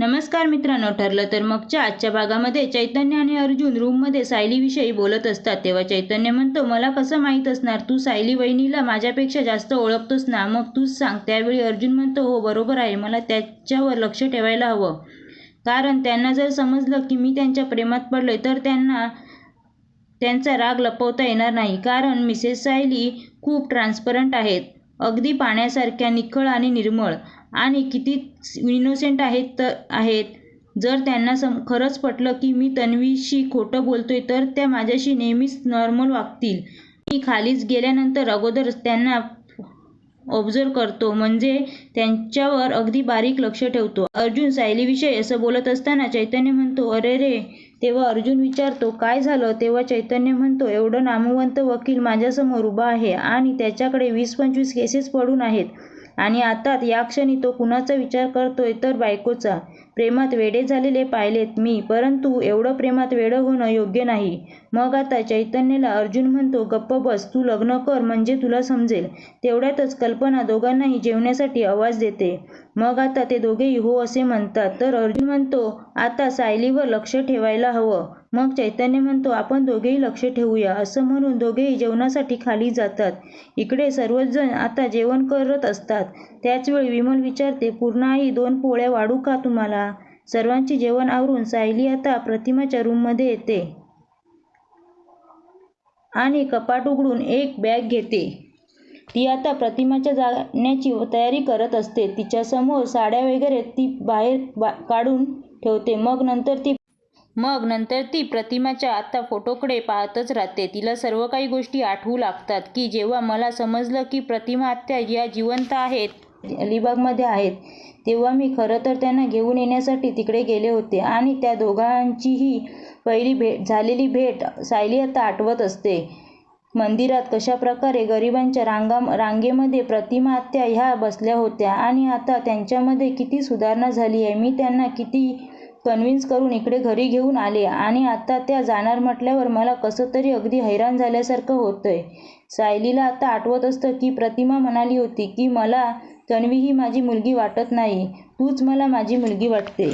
नमस्कार मित्रांनो ठरलं तर मगच्या आजच्या भागामध्ये चैतन्य आणि अर्जुन रूममध्ये सायलीविषयी बोलत असतात. तेव्हा चैतन्य म्हणतो मला कसं माहीत असणार? तू सायली वहिनीला माझ्यापेक्षा जास्त ओळखतोस ना? मग तूच सांग. त्यावेळी अर्जुन म्हणतो हो बरोबर आहे. मला त्याच्यावर लक्ष ठेवायला हवं. कारण त्यांना जर समजलं की मी त्यांच्या प्रेमात पडलोय तर त्यांना त्यांचा राग लपवता येणार नाही. कारण मिसेस सायली खूप ट्रान्सपरंट आहेत. अगदी पाण्यासारख्या निखळ आणि निर्मळ आणि किती इनोसेंट आहेत तर आहेत. जर त्यांना सम खरंच पटलं की मी तन्वीशी खोटं बोलतोय तर त्या माझ्याशी नेहमीच नॉर्मल वागतील. मी खालीच गेल्यानंतर अगोदर त्यांना ऑब्झर्व करतो म्हणजे त्यांच्यावर अगदी बारीक लक्ष ठेवतो. अर्जुन सायलीविषयी असं बोलत असताना चैतन्य म्हणतो अरे रे तेव्हा अर्जुन विचारतो काय झालं? तेव्हा चैतन्य म्हणतो एवढं नामवंत वकील माझ्यासमोर उभा आहे आणि त्याच्याकडे वीस पंचवीस केसेस पडून आहेत आणि आता या क्षणी तो कुणाचा विचार करतोय तर बायकोचा. प्रेमात वेडे झालेले पाहिलेत मी परंतु एवढं प्रेमात वेडं होणं योग्य नाही. मग आता चैतन्यला अर्जुन म्हणतो गप्प बस तू लग्न कर म्हणजे तुला समजेल. तेवढ्यातच कल्पना दोघांनाही जेवण्यासाठी आवाज देते. मग आता ते दोघेही हो असे म्हणतात. तर अर्जुन म्हणतो आता सायलीवर लक्ष ठेवायला हवं. मग चैतन्य म्हणतो आपण दोघेही लक्ष ठेवूया. असं म्हणून दोघेही जेवणासाठी खाली जातात. इकडे सर्वजण आता जेवण करत असतात. त्याचवेळी विमल विचारते पूर्ण दोन पोळ्या वाढू का तुम्हाला? सर्वांची जेवण आवरून सायली आता प्रतिमाच्या रूममध्ये येते आणि कपाट उघडून एक बॅग घेते. ती आता प्रतिमाच्या जाण्याची तयारी करत असते. तिच्यासमोर साड्या वगैरे ती बाहेर बा काढून ठेवते. मग नंतर ती मग नंतर ती प्रतिमाच्या आता फोटोकडे पाहतच राहते. तिला सर्व काही गोष्टी आठवू लागतात की जेव्हा मला समजलं की प्रतिमा आत्या या जिवंत आहेत अलिबागमध्ये आहेत तेव्हा मी खरं तर त्यांना घेऊन येण्यासाठी तिकडे गेले होते आणि त्या दोघांचीही पहिली भेट झालेली भेट सायली आता आठवत असते. मंदिरात कशा प्रकारे गरिबांच्या रांगा रांगेमध्ये प्रतिमात्या ह्या बसल्या होत्या आणि आता त्यांच्यामध्ये किती सुधारणा झाली आहे? मी त्यांना किती कन्व्हिन्स करून इकडे घरी घेऊन आले आणि आता त्या जाणार म्हटल्यावर मला कसं तरी अगदी हैराण झाल्यासारखं होतंय. सायलीला आता आठवत असतं की प्रतिमा म्हणाली होती की मला तन्वी ही माझी मुलगी वाटत नाही. तूच मला माझी मुलगी वाटते.